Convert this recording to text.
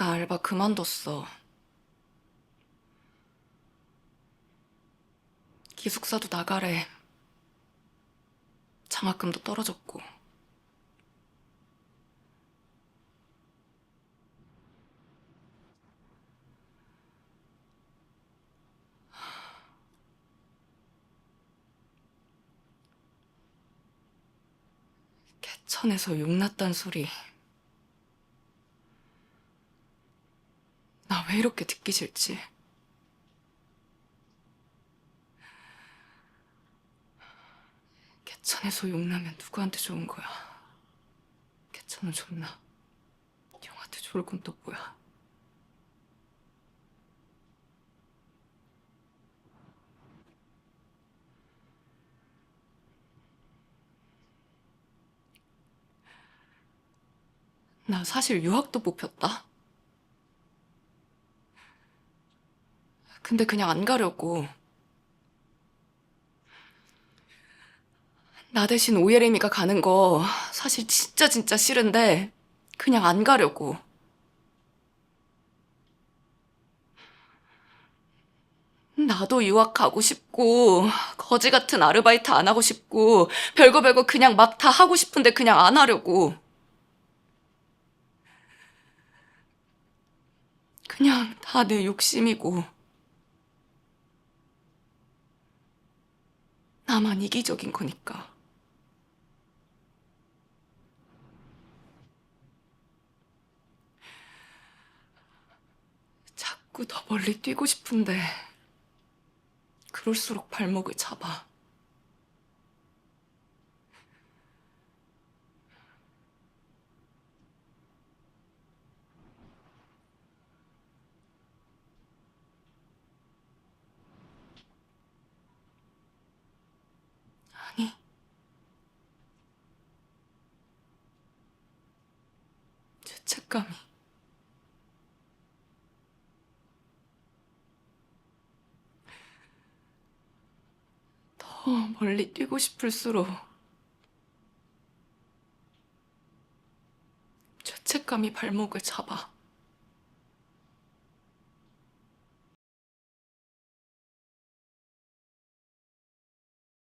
나 알바 그만뒀어. 기숙사도 나가래. 장학금도 떨어졌고. 개천에서 욕났단 소리. 나 왜 이렇게 듣기 싫지? 개천에서 욕나면 누구한테 좋은 거야? 개천은 좋나? 형한테 좋을 건 또 뭐야? 나 사실 유학도 뽑혔다. 근데 그냥 안 가려고. 나 대신 오예림이가 가는 거 사실 진짜 진짜 싫은데 그냥 안 가려고. 나도 유학 가고 싶고 거지 같은 아르바이트 안 하고 싶고 별거 별거 그냥 막 다 하고 싶은데 그냥 안 하려고. 그냥 다 내 욕심이고. 나만 이기적인 거니까. 자꾸 더 멀리 뛰고 싶은데, 그럴수록 발목을 잡아. 아니. 죄책감이. 더 멀리 뛰고 싶을수록 죄책감이 발목을 잡아.